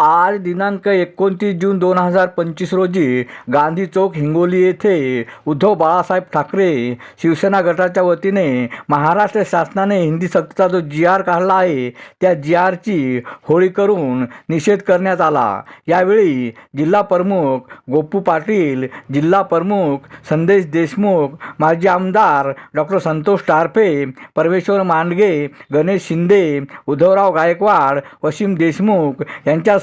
आज दिनांक एकोणतीस जून दोन हजार पंचवीस रोजी गांधी चौक हिंगोली येथे उद्धव बाळासाहेब ठाकरे शिवसेना गटाच्या वतीने महाराष्ट्र शासनाने हिंदी सक्तीचा जो जी आर काढला आहे त्या जी आरची होळी करून निषेध करण्यात आला. यावेळी जिल्हा प्रमुख गोपू पाटील जिल्हा प्रमुख संदेश देशमुख माजी आमदार डॉक्टर संतोष टारफे परमेश्वर मांडगे गणेश शिंदे उद्धवराव गायकवाड वसीम देशमुख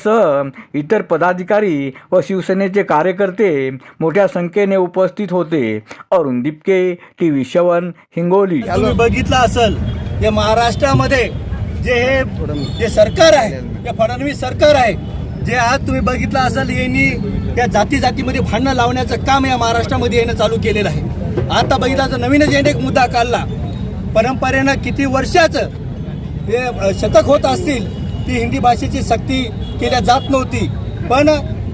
यांच्यासह इतर पदाधिकारी व शिवसेनेचे कार्यकर्ते मोठ्या संख्येने उपस्थित होते. Arun Dipke T V seven Hingoli. तुम्ही बघितलं असेल जे महाराष्ट्रामध्ये जे हे जे सरकार आहे जे फडणवीस सरकार आहे जे आज तुम्ही बघितलं असेल यांनी त्या जाती जातीमध्ये भांडणं लावण्याचं काम या महाराष्ट्रामध्ये येणं चालू केलेलं आहे. आता बघितलं तर नवीनच याने एक मुद्दा काढला. परंपरेनं किती वर्षाचं हे शतक होत असतील ती हिंदी भाषेची सक्ती केल्या जात नव्हती. पण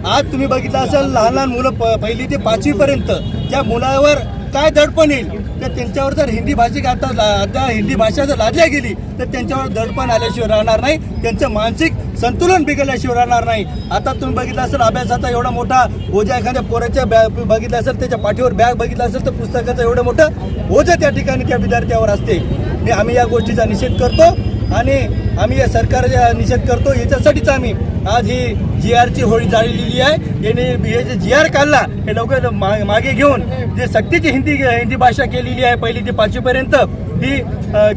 आज तुम्ही बघितलं असेल लहान लहान मुलं प पहिली ते पाचवीपर्यंत त्या मुलावर काय दडपण येईल तर त्यांच्यावर जर हिंदी भाषिक आता आता हिंदी भाषा जर लादल्या गेली तर त्यांच्यावर दडपण आल्याशिवाय राहणार नाही. त्यांचं मानसिक संतुलन बिघडल्याशिवाय राहणार नाही. आता तुम्ही बघितलं असेल अभ्यासाचा एवढा मोठा ओझा एखाद्या पोराच्या बॅग बघितलं असेल त्याच्या पाठीवर बॅग बघितलं असेल तर पुस्तकाचं एवढं मोठं ओझं त्या ठिकाणी त्या विद्यार्थ्यावर असते. आणि आम्ही या गोष्टीचा निषेध करतो. आणि आम्ही या सरकारचा निषेध करतो. याच्यासाठीच आम्ही आज ही जी आरची होळी जाळलेली आहे. याने हे जे जी आर काढला हे लवकर मा- मागे घेऊन जे सक्तीची हिंदी हिंदी भाषा केलेली आहे पहिली ते पाचवीपर्यंत ही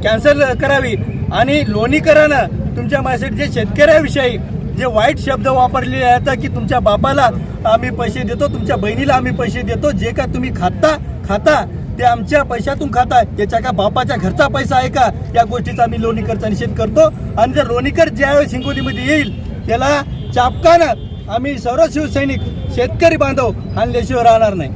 कॅन्सल करावी. आणि लोणीकरानं तुमच्या माझ्यासाठी जे शेतकऱ्याविषयी जे वाईट शब्द वापरलेले आहेत की तुमच्या बापाला आम्ही पैसे देतो तुमच्या बहिणीला आम्ही पैसे देतो जे का तुम्ही खाता खाता ते आमच्या पैशातून खाता त्याच्या का बापाच्या घरचा पैसा आहे का? या गोष्टीचा आम्ही लोणीकरचा निषेध करतो. आणि जर लोणीकर ज्यावेळेस हिंगोलीमध्ये येईल त्याला चापकानं आम्ही सर्व शिवसैनिक शेतकरी बांधव आणल्याशिवाय राहणार नाही.